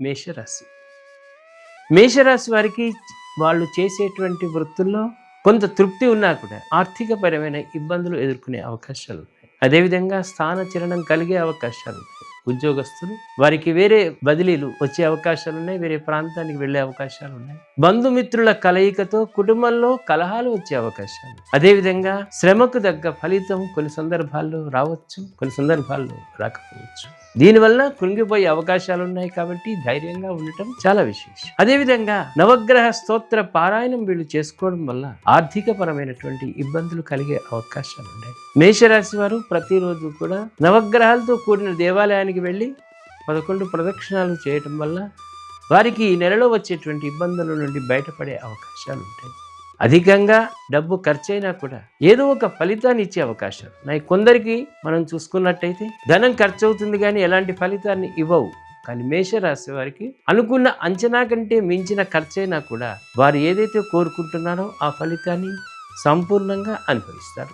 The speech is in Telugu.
మేషరాశి. మేషరాశి వారికి వాళ్ళు చేసేటువంటి వృత్తుల్లో కొంత తృప్తి ఉన్నా కూడా ఆర్థికపరమైన ఇబ్బందులు ఎదుర్కొనే అవకాశాలు ఉన్నాయి. అదేవిధంగా స్థానచలనం కలిగే అవకాశాలు ఉన్నాయి. ఉద్యోగస్తులు. వారికి వేరే బదిలీలు వచ్చే అవకాశాలు ఉన్నాయి వేరే ప్రాంతానికి వెళ్ళే అవకాశాలు ఉన్నాయి. బంధుమిత్రుల కలయికతో కుటుంబంలో కలహాలు వచ్చే అవకాశాలు. అదేవిధంగా శ్రమకు తగ్గ ఫలితం కొన్ని సందర్భాల్లో రావచ్చు కొన్ని సందర్భాల్లో రాకపోవచ్చు. దీనివల్ల కృంగిపోయే అవకాశాలు ఉన్నాయి కాబట్టి ధైర్యంగా ఉండటం చాలా విశేషం. అదేవిధంగా నవగ్రహ స్తోత్ర పారాయణం వీళ్ళు చేసుకోవడం వల్ల ఆర్థిక పరమైనటువంటి ఇబ్బందులు కలిగే అవకాశాలు ఉన్నాయి. మేషరాశి వారు ప్రతిరోజు కూడా నవగ్రహాలతో కూడిన దేవాలయానికి వెళ్ళి పదకొండు ప్రదక్షిణాలు చేయటం వల్ల వారికి ఈ నెలలో వచ్చేటువంటి ఇబ్బందుల నుండి బయటపడే అవకాశాలు ఉంటాయి. అధికంగా డబ్బు ఖర్చైనా కూడా ఏదో ఒక ఫలితాన్ని ఇచ్చే అవకాశాలు. ఉన్నాయి కొందరికి మనం చూసుకున్నట్టయితే ధనం ఖర్చు అవుతుంది కానీ ఎలాంటి ఫలితాన్ని ఇవ్వవు. కానీ మేషరాశి వారికి అనుకున్న అంచనా కంటే మించిన ఖర్చైనా కూడా వారు ఏదైతే కోరుకుంటున్నారో ఆ ఫలితాన్ని సంపూర్ణంగా అనుభవిస్తారు.